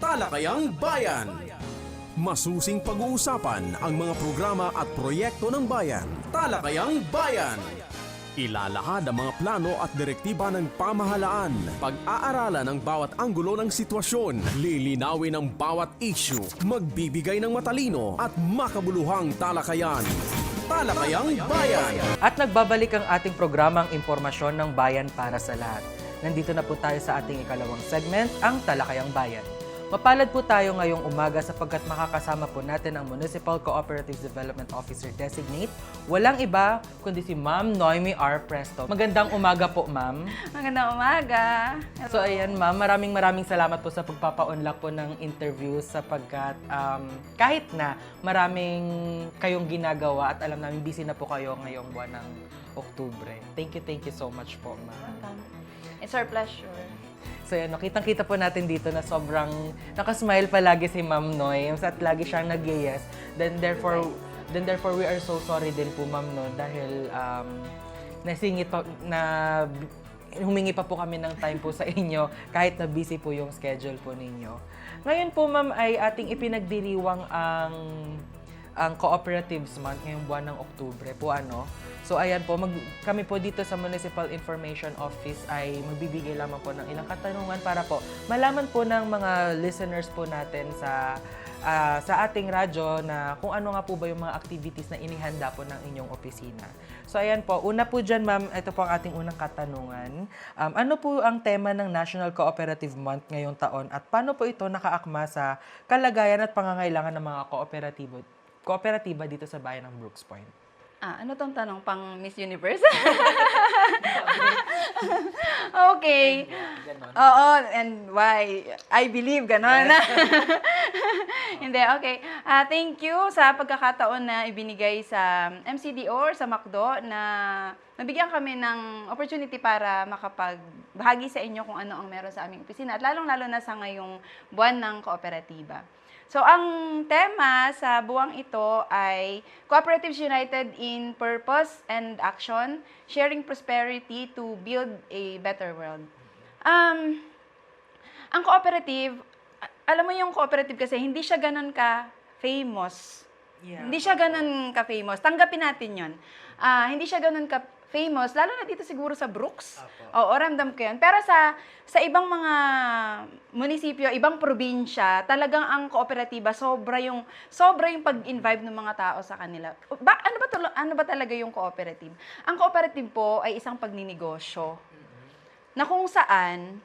Talakayang Bayan. Masusing pag-uusapan ang mga programa at proyekto ng bayan. Talakayang Bayan. Ilalahad ang mga plano at direktiba ng pamahalaan. Pag-aaralan ang bawat anggulo ng sitwasyon. Lilinawin ang bawat issue. Magbibigay ng matalino at makabuluhang talakayan. Talakayang Bayan. At nagbabalik ang ating programang Impormasyon ng Bayan para sa lahat. Nandito na po tayo sa ating ikalawang segment, ang Talakayang Bayan. Mapalad po tayo ngayong umaga sapagkat makakasama po natin ang Municipal Cooperative Development Officer Designate. Walang iba kundi si Ma'am Noemi R. Presto. Magandang umaga po, Ma'am. Magandang umaga. So ayan ma'am, maraming maraming salamat po sa pagpapa-unlock po ng interview sapagkat um, kahit na maraming kayong ginagawa at alam namin busy na po kayo ngayong buwan ng Oktubre. Thank you, thank you so much po ma'am. It's our pleasure. So yan, no, kitang-kita po natin dito na sobrang nakasmile palagi si Ma'am Noy at lagi siyang nag yes Then therefore, then therefore we are so sorry din po Ma'am no dahil um, nasingit pa na humingi pa po kami ng time po sa inyo kahit na busy po yung schedule po ninyo. Ngayon po ma'am ay ating ipinagdiriwang ang ang Cooperatives Month ngayong buwan ng Oktubre po ano. So ayan po, mag, kami po dito sa Municipal Information Office ay magbibigay lamang po ng ilang katanungan para po malaman po ng mga listeners po natin sa ah, sa ating radyo na kung ano nga po ba yung mga activities na inihanda po ng inyong opisina. So ayan po, una po dyan ma'am, ito po ang ating unang katanungan. Um, ano po ang tema ng National Cooperative Month ngayong taon at paano po ito nakaakma sa kalagayan at pangangailangan ng mga kooperatibo, kooperatiba dito sa bayan ng Brooks Point? Ah, ano tong tanong pang Miss Universe? okay. Oo, and why? I believe, ganon. Hindi, okay. Ah, thank you sa pagkakataon na ibinigay sa MCDO or sa MacDo na nabigyan kami ng opportunity para makapagbahagi sa inyo kung ano ang meron sa aming opisina at lalong-lalo na sa ngayong buwan ng kooperatiba. So, ang tema sa buwang ito ay Cooperatives United in Purpose and Action, Sharing Prosperity to Build a Better World. Um, ang cooperative, alam mo yung cooperative kasi hindi siya ganun ka famous. Yeah. Hindi siya ganun ka famous. Tanggapin natin yon. Ah, hindi siya ganun ka famous, lalo na dito siguro sa Brooks. Oo, ramdam ko yun. Pero sa sa ibang mga munisipyo, ibang probinsya, talagang ang kooperatiba sobra yung sobra yung pag-invite ng mga tao sa kanila. Ba, ano ba ano ba talaga yung cooperative? Ang cooperative po ay isang pagninegosyo. Na kung saan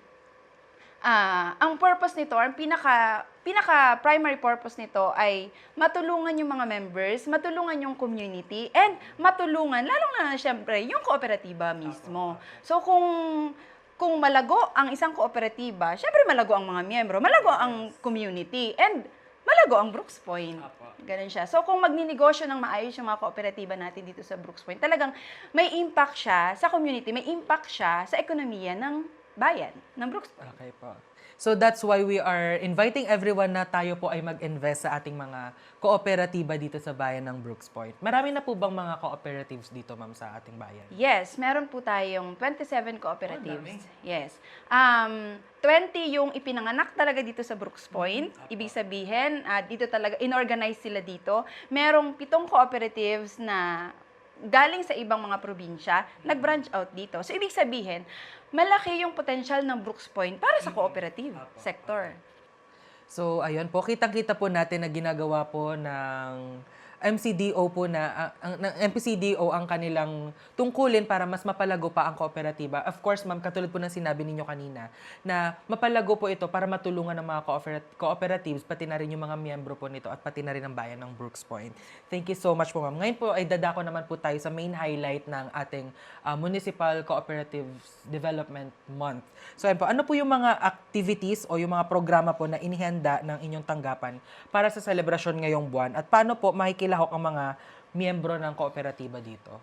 Ah, ang purpose nito, ang pinaka pinaka primary purpose nito ay matulungan yung mga members, matulungan yung community, and matulungan lalong na syempre yung kooperatiba mismo. So kung kung malago ang isang kooperatiba, syempre malago ang mga miyembro, malago ang community, and malago ang Brooks Point. Ganun siya. So kung magninegosyo ng maayos yung mga kooperatiba natin dito sa Brooks Point, talagang may impact siya sa community, may impact siya sa ekonomiya ng bayan, ng Brooks Point. Okay po. So that's why we are inviting everyone na tayo po ay mag-invest sa ating mga kooperatiba dito sa bayan ng Brooks Point. Marami na po bang mga cooperatives dito, ma'am, sa ating bayan? Yes, meron po tayong 27 cooperatives. Oh, yes. Um, 20 yung ipinanganak talaga dito sa Brooks Point. Mm-hmm. Ibig sabihin, ah, dito talaga, inorganize sila dito. Merong pitong cooperatives na galing sa ibang mga probinsya, nag-branch out dito. So, ibig sabihin, malaki yung potential ng Brooks Point para sa cooperative sector. So, ayun po, kitang-kita po natin na ginagawa po ng MCDO po na, ang, ng MPCDO ang kanilang tungkulin para mas mapalago pa ang kooperatiba. Of course, ma'am, katulad po ng sinabi ninyo kanina, na mapalago po ito para matulungan ng mga cooperat- cooperatives, pati na rin yung mga miyembro po nito at pati na rin ang bayan ng Brooks Point. Thank you so much po, ma'am. Ngayon po ay dadako naman po tayo sa main highlight ng ating ah, Municipal Cooperatives Development Month. So, ayun po, ano po yung mga activities o yung mga programa po na inihanda ng inyong tanggapan para sa selebrasyon ngayong buwan? At paano po makikilahok ang mga miyembro ng kooperatiba dito?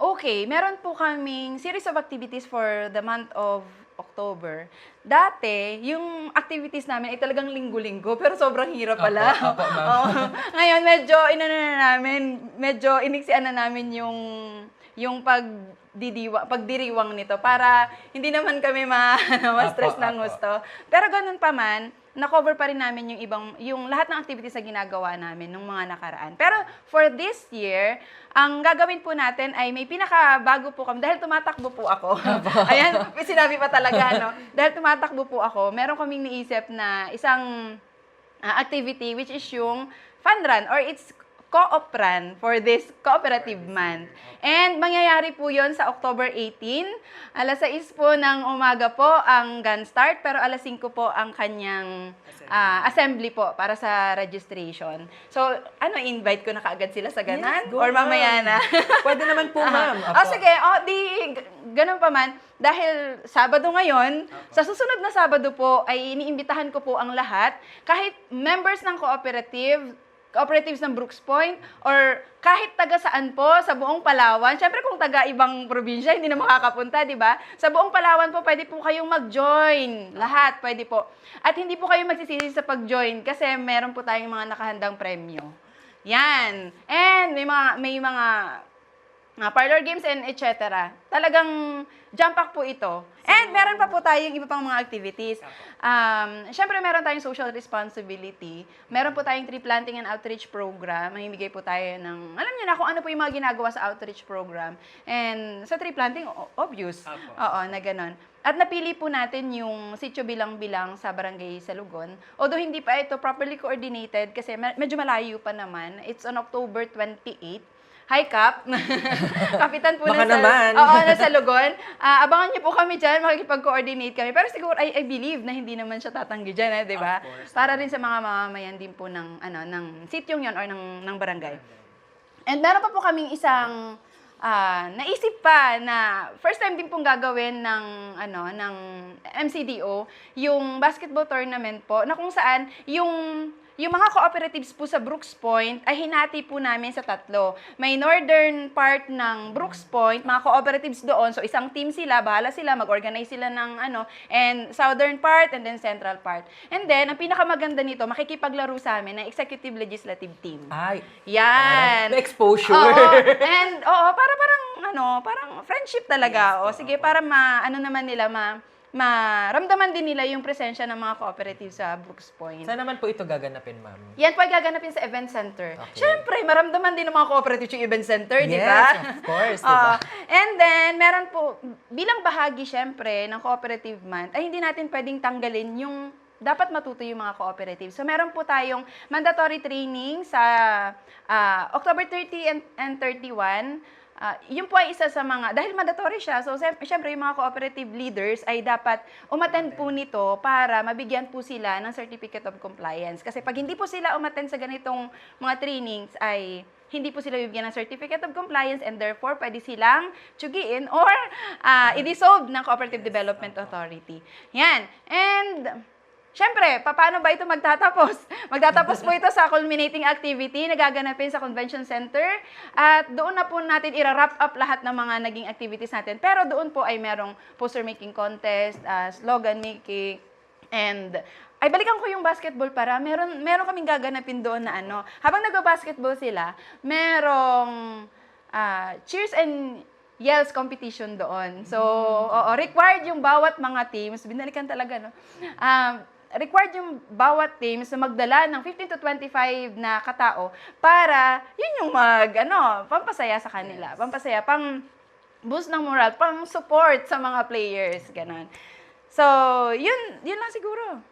Okay, meron po kaming series of activities for the month of October. Dati, yung activities namin ay talagang linggo-linggo, pero sobrang hirap pala. Apo, apo, ma'am. Oo. Ngayon, medyo, inano na namin, medyo iniksian na namin yung yung pagdidiwa, pagdiriwang nito para hindi naman kami ma, ma-stress ng gusto. Pero ganun pa man, na-cover pa rin namin yung ibang, yung lahat ng activities na ginagawa namin nung mga nakaraan. Pero for this year, ang gagawin po natin ay may pinakabago po kami, dahil tumatakbo po ako. Ayan, sinabi pa talaga, no? Dahil tumatakbo po ako, meron kaming niisip na isang uh, activity which is yung fun run or it's co-op run for this cooperative month. And mangyayari po yon sa October 18. Alas 6 po ng umaga po ang gun start, pero alas 5 po ang kanyang ah, assembly po para sa registration. So, ano, invite ko na kaagad sila sa ganan? Yes, or mamaya na? Pwede naman po, ma'am. Ah, Apo. sige. Oh, di, ganun pa man. Dahil Sabado ngayon, sa susunod na Sabado po, ay iniimbitahan ko po ang lahat, kahit members ng cooperative, cooperatives ng Brooks Point, or kahit taga saan po sa buong Palawan. Siyempre kung taga ibang probinsya, hindi na makakapunta, di ba? Sa buong Palawan po, pwede po kayong mag-join. Lahat, pwede po. At hindi po kayo magsisisi sa pag-join kasi meron po tayong mga nakahandang premyo. Yan. And may mga, may mga mga parlor games and etc. Talagang jump pack po ito. And meron pa po tayong iba pang mga activities. Um, Siyempre, meron tayong social responsibility. Meron po tayong tree planting and outreach program. Mamimigay po tayo ng, alam niyo na kung ano po yung mga ginagawa sa outreach program. And sa tree planting, obvious. Apo. Oo, na ganon. At napili po natin yung sityo bilang-bilang sa barangay Salugon. Although hindi pa ito properly coordinated kasi me- medyo malayo pa naman. It's on October 28. Hi, Kap. Kapitan po Baka ng naman. Oo, nasa Lugon. Ah, abangan niyo po kami dyan, makikipag-coordinate kami. Pero siguro, I, I believe na hindi naman siya tatanggi dyan, eh, di ba? Para rin sa mga mamamayan din po ng, ano, ng sityong yon or ng, ng barangay. And meron pa po kaming isang ah, naisip pa na first time din pong gagawin ng ano ng MCDO yung basketball tournament po na kung saan yung yung mga cooperatives po sa Brooks Point ay hinati po namin sa tatlo. May northern part ng Brooks Point, mga cooperatives doon. So isang team sila, bahala sila, mag-organize sila ng ano, and southern part and then central part. And then, ang pinakamaganda nito, makikipaglaro sa amin ng executive legislative team. Ay, Yan. may exposure. Oo. And oo, para parang ano, parang friendship talaga. o sige, para ma ano naman nila ma maramdaman din nila yung presensya ng mga cooperatives sa Brooks Point. Saan naman po ito gaganapin, ma'am? Yan po ay gaganapin sa event center. Okay. Siyempre, maramdaman din ng mga cooperatives yung event center, di Yes, ba? of course, di ba? and then, meron po, bilang bahagi syempre ng cooperative month, ay hindi natin pwedeng tanggalin yung dapat matuto yung mga cooperatives. So, meron po tayong mandatory training sa ah, October 30 and, and 31. Ah, yun po ay isa sa mga, dahil mandatory siya, so syempre yung mga cooperative leaders ay dapat umattend po nito para mabigyan po sila ng Certificate of Compliance. Kasi pag hindi po sila umattend sa ganitong mga trainings ay hindi po sila bibigyan ng Certificate of Compliance and therefore pwede silang tsugiin or ah, i-dissolve ng Cooperative Development Authority. Yan. And Siyempre, paano ba ito magtatapos? Magtatapos po ito sa culminating activity na gaganapin sa Convention Center at doon na po natin ira-wrap up lahat ng mga naging activities natin. Pero doon po ay merong poster making contest, ah, slogan making, and ay balikan ko yung basketball para meron meron kaming gaganapin doon na ano. Habang nagba-basketball sila, merong ah, cheers and yells competition doon. So, oo, required yung bawat mga teams, binalikan talaga, no? Um, required yung bawat teams na magdala ng 15 to 25 na katao para yun yung mag, ano, pampasaya sa kanila. Pampasaya, pang boost ng moral, pang support sa mga players, ganon. So, yun, yun lang siguro.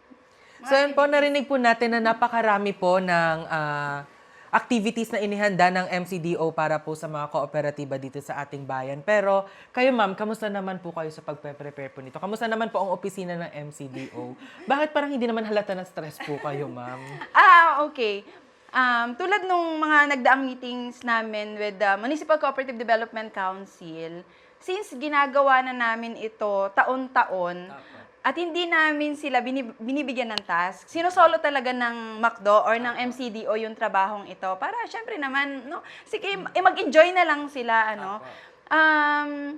So yun po, narinig po natin na napakarami po ng ah, activities na inihanda ng MCDO para po sa mga kooperatiba dito sa ating bayan. Pero kayo ma'am, kamusta naman po kayo sa pagpe-prepare po nito? Kamusta naman po ang opisina ng MCDO? Bakit parang hindi naman halata na stress po kayo ma'am? Ah, okay. Um, tulad nung mga nagdaang meetings namin with the Municipal Cooperative Development Council, since ginagawa na namin ito taon-taon, at hindi namin sila binib- binibigyan ng task, sinosolo talaga ng MacDo or ng MCDO yung trabahong ito para syempre naman, no, sige, eh, mag-enjoy na lang sila, ano. Um,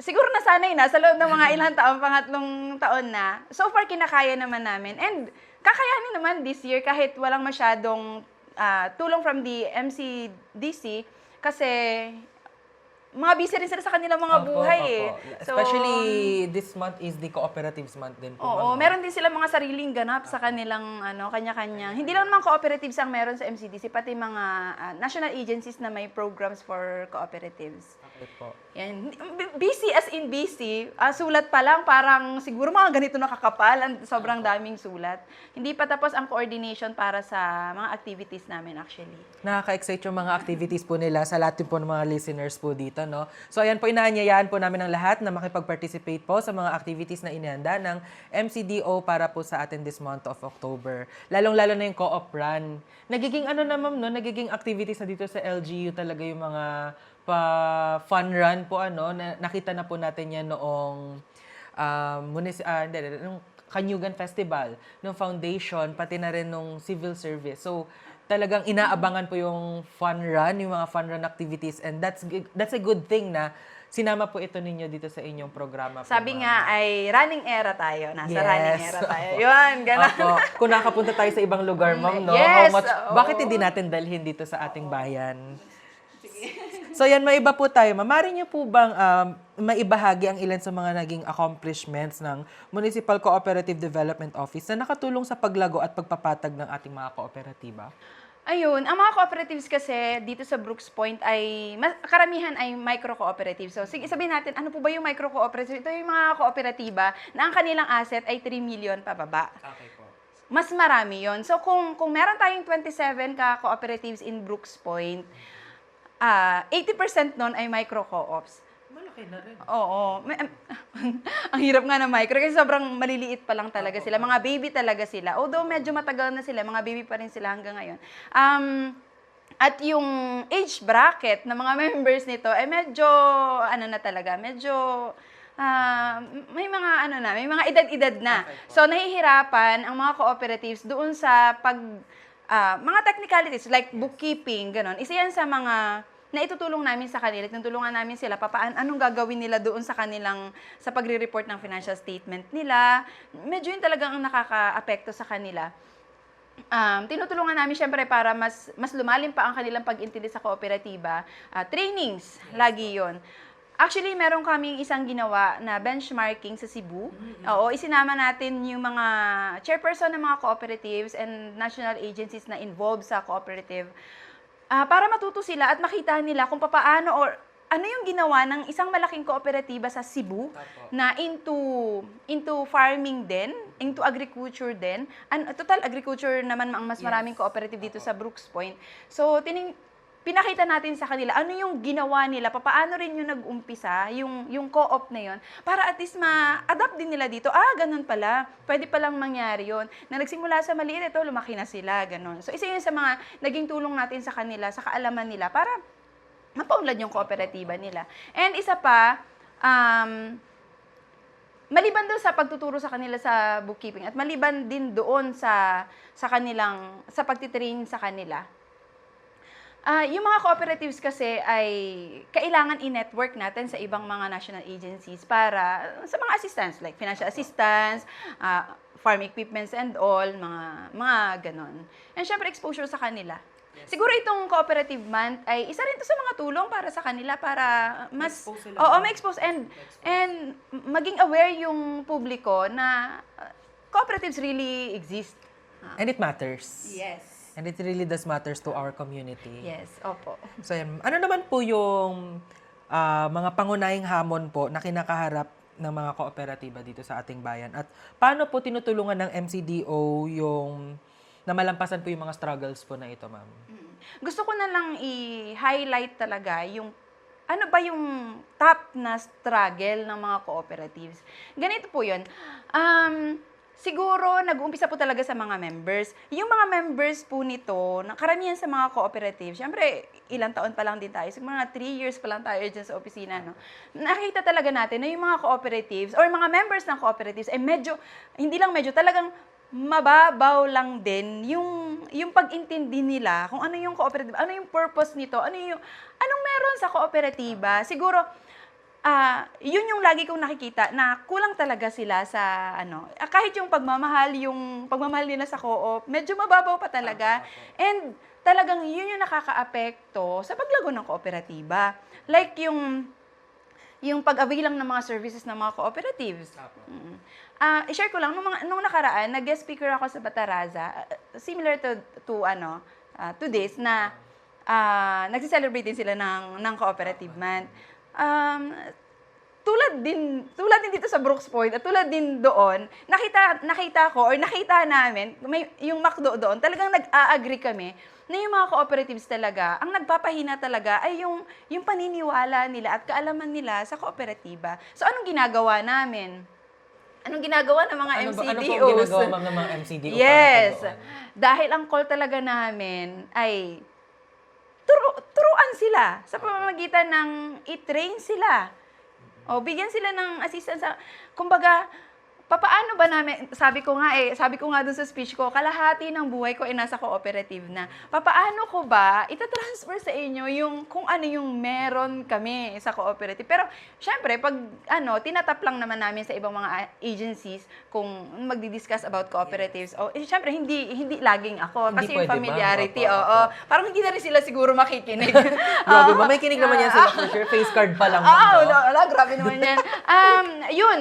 siguro nasanay na sa loob ng mga ilang taon, pangatlong taon na. So far, kinakaya naman namin. And kakayanin naman this year kahit walang masyadong ah, tulong from the MCDC kasi mga busy rin sila sa kanilang mga Opo, buhay opo. eh. So, Especially this month is the cooperatives month din po. Oo, ma'am. meron din sila mga sariling ganap sa kanilang ano, kanya-kanya. Hindi lang naman cooperatives ang meron sa MCDC, pati mga ah, national agencies na may programs for cooperatives. Po. Yan. Busy as in busy. Ah, sulat pa lang, parang siguro mga ganito nakakapal. Ang sobrang daming sulat. Hindi pa tapos ang coordination para sa mga activities namin actually. Nakaka-excite yung mga activities po nila sa lahat po ng mga listeners po dito, no? So, ayan po, inaanyayaan po namin ang lahat na makipag-participate po sa mga activities na inihanda ng MCDO para po sa atin this month of October. Lalong-lalo na yung co-op run. Nagiging ano na, ma'am, no? Nagiging activities na dito sa LGU talaga yung mga pa-fun run po, ano? Na, nakita na po natin yan noong um, munis- hindi, hindi, nung Kanyugan Festival, nung foundation, pati na rin nung civil service. So, talagang inaabangan po yung fun run, yung mga fun run activities. And that's that's a good thing na sinama po ito ninyo dito sa inyong programa. po, Sabi ma'am. nga ay running era tayo. Nasa Yes. running era tayo. Yun, gano'n. Opo. Kung nakapunta tayo sa ibang lugar, ma'am, no? Yes, How much, bakit hindi natin dalhin dito sa ating bayan? So yan, may iba po tayo. ma'am. Maaari niyo po bang um, maibahagi ang ilan sa mga naging accomplishments ng Municipal Cooperative Development Office na nakatulong sa paglago at pagpapatag ng ating mga kooperatiba? Ayun, ang mga cooperatives kasi dito sa Brooks Point ay, mas, karamihan ay micro-cooperatives. So, sige, sabihin natin, ano po ba yung micro-cooperative? Ito yung mga kooperatiba na ang kanilang asset ay 3 million pababa. Okay po. Mas marami yon. So, kung, kung meron tayong 27 ka cooperatives in Brooks Point, ah 80% nun ay micro-co-ops. Malaki na rin. Oo. May- ang hirap nga na micro kasi sobrang maliliit pa lang talaga sila. Mga baby talaga sila. Although medyo matagal na sila, mga baby pa rin sila hanggang ngayon. Um, at yung age bracket ng mga members nito ay medyo ano na talaga, medyo ah, may mga ano na, may mga edad-edad na. So nahihirapan ang mga cooperatives doon sa pag ah, mga technicalities like bookkeeping, ganon. Isa yan sa mga na itutulong namin sa kanila, tinutulungan namin sila papaan anong gagawin nila doon sa kanilang sa pagre-report ng financial statement nila. Medyo yun talagang ang nakaka-apekto sa kanila um, tinutulungan namin syempre para mas mas lumalim pa ang kanilang pag-intindi sa kooperatiba. Ah, trainings, lagi yon. Actually, meron kaming isang ginawa na benchmarking sa Cebu. Oo, isinama natin yung mga chairperson ng mga cooperatives and national agencies na involved sa cooperative Ah, para matuto sila at makita nila kung papaano or ano yung ginawa ng isang malaking kooperatiba sa Cebu na into into farming din, into agriculture din. An, total agriculture naman ang mas maraming cooperative dito sa Brooks Point. So tining pinakita natin sa kanila ano yung ginawa nila, papaano rin yung nag-umpisa, yung yung co-op na yon para at least ma-adapt din nila dito. Ah, ganun pala. Pwede palang mangyari yon. Na nagsimula sa maliit ito, lumaki na sila, ganun. So isa yun sa mga naging tulong natin sa kanila, sa kaalaman nila para mapaunlad yung kooperatiba nila. And isa pa, um, maliban doon sa pagtuturo sa kanila sa bookkeeping at maliban din doon sa sa kanilang sa pagtitrain sa kanila. Ah, yung mga cooperatives kasi ay kailangan i-network natin sa ibang mga national agencies para sa mga assistance like financial assistance, ah, farm equipments and all, mga mga ganon. And syempre exposure sa kanila. Siguro itong cooperative month ay isa rin to sa mga tulong para sa kanila para mas Ma-expose. Oo, ma-expose and and maging aware yung publiko na ah, cooperatives really exist. And it matters. Yes. And it really does matters to our community. Yes, opo. So yan, ano naman po yung ah, mga pangunahing hamon po na kinakaharap ng mga kooperatiba dito sa ating bayan? At paano po tinutulungan ng MCDO yung na malampasan po yung mga struggles po na ito, ma'am? Gusto ko na lang i-highlight talaga yung ano ba yung top na struggle ng mga cooperatives. Ganito po yun. Um, siguro, nag-uumpisa po talaga sa mga members. Yung mga members po nito, karamihan sa mga cooperatives, syempre, ilang taon pa lang din tayo. So, mga 3 years pa lang tayo dyan sa opisina. No? Nakita talaga natin na yung mga cooperatives or mga members ng cooperatives ay medyo, hindi lang medyo, talagang mababaw lang din yung yung pag-intindi nila kung ano yung cooperative, ano yung purpose nito, ano yung anong meron sa kooperatiba. Siguro ah, yun yung lagi kong nakikita na kulang talaga sila sa ano, ah, kahit yung pagmamahal, yung pagmamahal nila sa co-op, medyo mababaw pa talaga. And talagang yun yung nakakaapekto sa paglago ng kooperatiba. Like yung yung pag-avail lang ng mga services ng mga cooperatives. Mm. Ah, i-share ko lang nung mga nung nakaraan, nag-guest speaker ako sa Bataraza, ah, similar to to ano, ah, to this na ah, nagse-celebrate din sila ng ng cooperative month. Um, tulad din tulad din dito sa Brooks Point at tulad din doon nakita nakita ko or nakita namin may yung McDo doon talagang nag-a-agree kami na yung mga cooperatives talaga ang nagpapahina talaga ay yung yung paniniwala nila at kaalaman nila sa kooperatiba. So anong ginagawa namin? Anong ginagawa ng mga Ano, ba, ano po MCDOs? ang ginagawa ma'am ng mga MCDO? para Yes. Dahil ang call talaga namin ay turo, turuan sila sa pamamagitan ng i-train sila. O bigyan sila ng assistance kumbaga papaano ba namin sabi ko nga eh sabi ko nga dun sa speech ko kalahati ng buhay ko ay nasa cooperative na papaano ko ba itatransfer sa inyo yung kung ano yung meron kami sa cooperative pero syempre pag ano tinatap lang naman namin sa ibang mga agencies kung magdi-discuss about cooperatives o eh, syempre hindi hindi laging ako Hindi kasi yung familiarity oo opo. parang hindi na rin sila siguro makikinig Grabe ba? May kinig naman yan sila for sure. Face card pa lang. Oo, ma'am, no? no, grabe naman yan. Um, yun,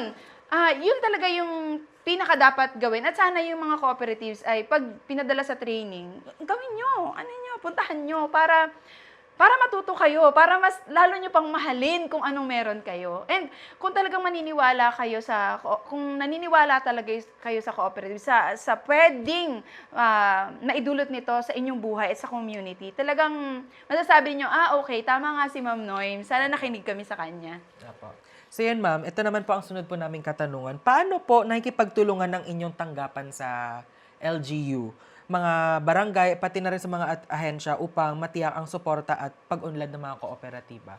ah yun talaga yung pinaka dapat gawin. At sana yung mga cooperatives ay pag pinadala sa training, gawin nyo, ano nyo, puntahan nyo para para matuto kayo, para mas lalo nyo pang mahalin kung anong meron kayo. And kung talagang maniniwala kayo sa, kung naniniwala talaga kayo sa cooperative, sa, sa pwedeng ah, maidulot nito sa inyong buhay at sa community, talagang masasabi nyo, ah okay, tama nga si Ma'am Noim, sana nakinig kami sa kanya. Apo. So yan ma'am, ito naman po ang sunod po naming katanungan. Paano po nakikipagtulungan ng inyong tanggapan sa LGU, mga barangay, pati na rin sa mga at- ahensya upang matiyak ang suporta at pag-unlad ng mga kooperatiba?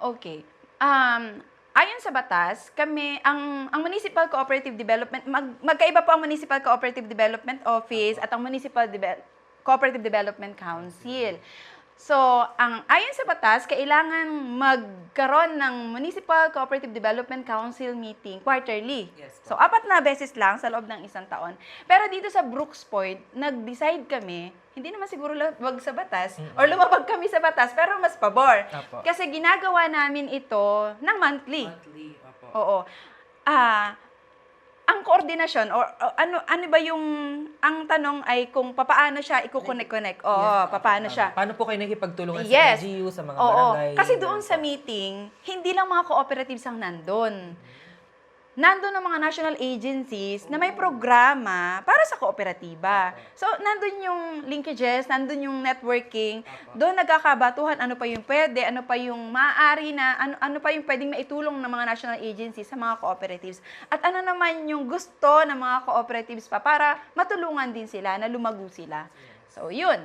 Okay. Um, ayon sa batas, kami, ang, ang Municipal Cooperative Development, mag, magkaiba po ang Municipal Cooperative Development Office at ang Municipal Deve- Cooperative Development Council. So, ang ayon sa batas, kailangan magkaroon ng Municipal Cooperative Development Council meeting quarterly. Yes, So, apat na beses lang sa loob ng isang taon. Pero dito sa Brooks Point, nag-decide kami, hindi naman siguro wag sa batas, or lumabag kami sa batas, pero mas pabor. Apo. Kasi ginagawa namin ito ng monthly. Monthly, opo. Oo. Ah, ang koordinasyon or, o ano ano ba yung ang tanong ay kung papaano siya iko-connect-connect. Oo, papaano siya. Paano po kayo nakikipagtulungan Yes. sa LGU, sa mga Oo. barangay? Kasi doon sa meeting, hindi lang mga cooperatives ang nandun. Nandun ang mga national agencies na may programa para sa kooperatiba. So, nandun yung linkages, nandun yung networking. Doon nagkakabatuhan ano pa yung pwede, ano pa yung maaari na, ano, ano pa yung pwedeng maitulong ng mga national agencies sa mga cooperatives. At ano naman yung gusto ng mga cooperatives pa para matulungan din sila, na lumago sila. So, yun.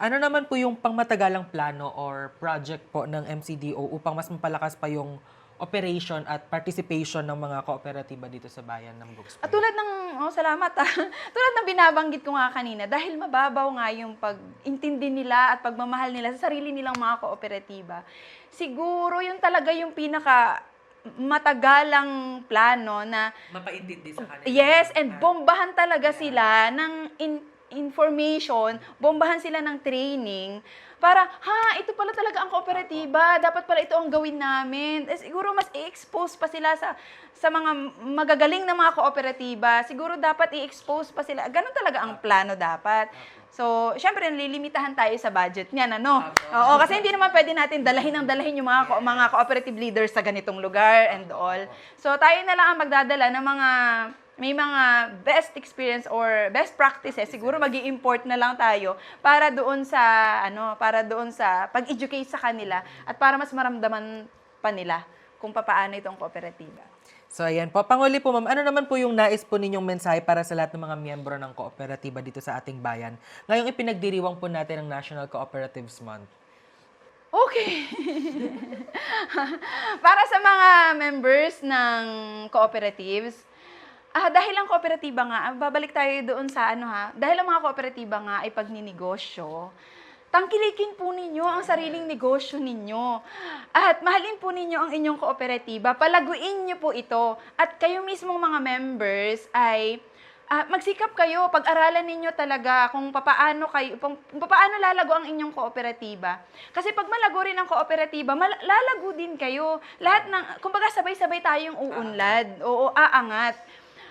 Ano naman po yung pangmatagalang plano or project po ng MCDO upang mas mapalakas pa yung operation at participation ng mga kooperatiba dito sa bayan ng Brooks At Point? tulad ng, oh, salamat ah. tulad ng binabanggit ko nga kanina, dahil mababaw nga yung pag-intindi nila at pagmamahal nila sa sarili nilang mga kooperatiba, siguro yun talaga yung pinaka matagalang plano na Mapaintindi sa kanila. Yes, and bombahan talaga sila ng in- information, bombahan sila ng training para, ha, ito pala talaga ang kooperatiba, dapat pala ito ang gawin namin. Eh, siguro mas i-expose pa sila sa sa mga magagaling na mga kooperatiba. Siguro dapat i-expose pa sila. Ganon talaga ang plano dapat. So, syempre, nalilimitahan tayo sa budget niyan, ano? Oo, kasi hindi naman pwede natin dalahin ang dalahin yung mga, ko- mga cooperative leaders sa ganitong lugar and all. So, tayo na lang ang magdadala ng mga may mga best experience or best practices, siguro mag import na lang tayo para doon sa ano, para doon sa pag-educate sa kanila at para mas maramdaman pa nila kung papaano itong kooperatiba. So ayan po. Panguli po ma'am, ano naman po yung nais po ninyong mensahe para sa lahat ng mga miyembro ng kooperatiba dito sa ating bayan? Ngayong ipinagdiriwang po natin ang National Cooperatives Month. Okay. Para sa mga members ng cooperatives, ah, dahil ang kooperatiba nga, ah, babalik tayo doon sa ano ha, dahil ang mga kooperatiba nga ay pagninegosyo, tangkilikin po ninyo ang sariling negosyo ninyo. At mahalin po ninyo ang inyong kooperatiba. Palaguin niyo po ito. At kayo mismong mga members ay ah, magsikap kayo, pag-aralan ninyo talaga kung papaano kayo, kung papaano lalago ang inyong kooperatiba. Kasi pag malago rin ang kooperatiba, mal- lalago din kayo. Lahat ng, kumbaga sabay-sabay tayong uunlad, oo, aangat.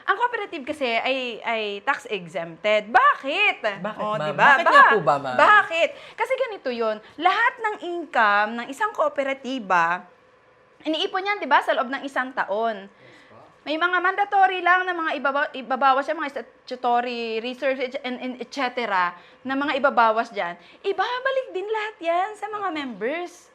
Ang cooperative kasi ay ay tax exempted. Bakit? Bakit, O, ma'am? diba? Bakit nga po ba, ma'am? Bakit? Kasi ganito 'yon. Lahat ng income ng isang kooperatiba, iniipon yan, 'di ba, sa loob ng isang taon. May mga mandatory lang na mga ibaba, ibabawas yan, mga statutory research and, and et cetera, na mga ibabawas dyan. Ibabalik din lahat yan sa mga members.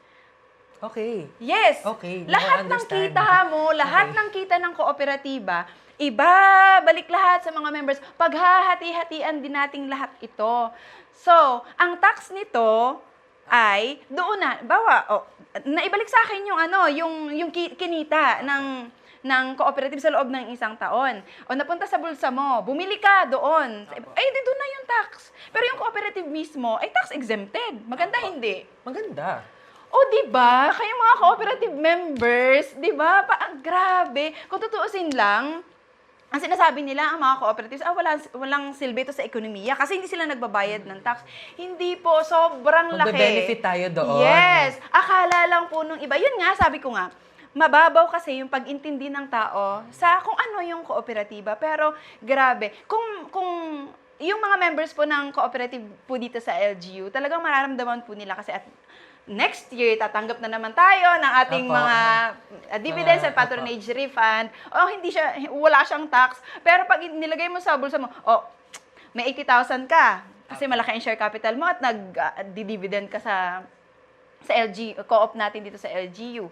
Okay. Yes. Okay, now Lahat ng kita mo, lahat Okay. ng kita ng kooperatiba, ibabalik lahat sa mga members. Paghahati-hatian din nating lahat ito. So, ang tax nito ay doon na, bawa, oh, naibalik sa akin yung ano, yung yung ki- kinita ng ng cooperative sa loob ng isang taon. O napunta sa bulsa mo, bumili ka doon. Ay, di doon na yung tax. Pero yung cooperative mismo ay tax exempted. Maganda hindi? Maganda. O, di ba? Kayo mga cooperative members, di ba? Pa, ang grabe. Kung tutuusin lang, ang sinasabi nila, ang mga cooperatives, ah, wala, walang silbi ito sa ekonomiya kasi hindi sila nagbabayad ng tax. Hindi po, sobrang laki. Magbe-benefit tayo doon. Yes. Akala lang po nung iba. Yun nga, sabi ko nga, mababaw kasi yung pag-intindi ng tao sa kung ano yung kooperatiba. Pero, grabe. Kung, kung yung mga members po ng cooperative po dito sa LGU, talagang mararamdaman po nila kasi at next year, tatanggap na naman tayo ng ating Apo. mga uh, dividends and Ah, patronage refund. O, hindi siya, wala siyang tax. Pero pag nilagay mo sa bulsa mo, oh, may 80,000 ka kasi malaki ang share capital mo at nag-dividend ka sa sa LG, co-op natin dito sa LGU.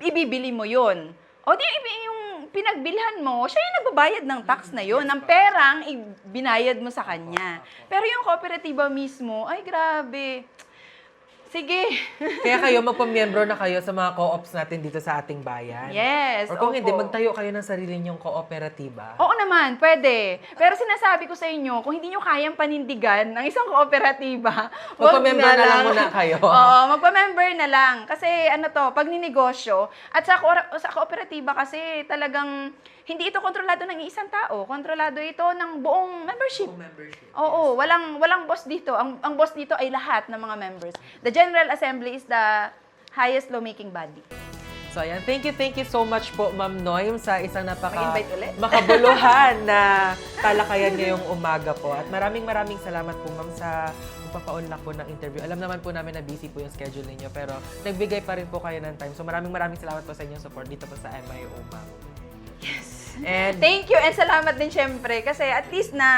Ibibili mo yun. O di ibi- yung pinagbilhan mo, siya yung nagbabayad ng tax na yun. Ang perang ibinayad mo sa kanya. Pero yung kooperatiba mismo, ay grabe. Sige. Kaya kayo, magpamiyembro na kayo sa mga co-ops natin dito sa ating bayan. yes. Or kung opo. hindi, magtayo kayo ng sarili niyong kooperatiba. Oo naman, pwede. Pero sinasabi ko sa inyo, kung hindi nyo kayang panindigan ng isang kooperatiba, wag Magpa-member na lang muna kayo. Oo, magpa-member na lang. Kasi ano to, pag ninegosyo, at sa, ko- sa kooperatiba kasi talagang hindi ito kontrolado ng isang tao. Kontrolado ito ng buong membership. Oo, walang walang boss dito. Ang ang boss dito ay lahat ng mga members. The General Assembly is the highest lawmaking body. So ayan, thank you, thank you so much po, Ma'am Noym, sa isang napaka makabuluhan na talakayan ngayong umaga po. At maraming maraming salamat po, Ma'am, sa pagpapaunlak po ng interview. Alam naman po namin na busy po yung schedule ninyo, pero nagbigay pa rin po kayo ng time. So maraming maraming salamat po sa inyong support dito po sa MIO, Ma'am. And Thank you and salamat din syempre kasi at least na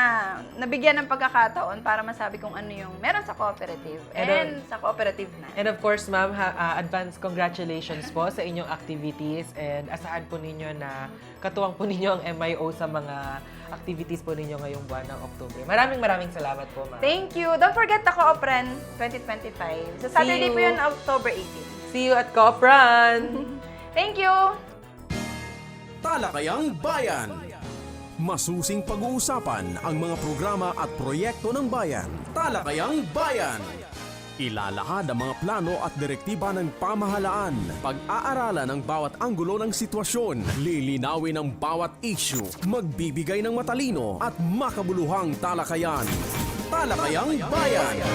nabigyan ng pagkakataon para masabi kung ano yung meron sa cooperative And, and, sa cooperative na. And of course, ma'am, ha, ah, advance congratulations po sa inyong activities and asahan po ninyo na katuwang po ninyo ang MIO sa mga activities po ninyo ngayong buwan ng Oktubre. Maraming maraming salamat po, ma'am. Thank you. Don't forget the Coopren 2025. Sa Saturday you. po yun, October 18. See you at Copran! Thank you! Talakayang Bayan. Masusing pag-uusapan ang mga programa at proyekto ng bayan. Talakayang Bayan. Ilalahad ang mga plano at direktiba ng pamahalaan. Pag-aaralan ang bawat anggulo ng sitwasyon. Lilinawin ang bawat issue. Magbibigay ng matalino at makabuluhang talakayan. Talakayang Bayan.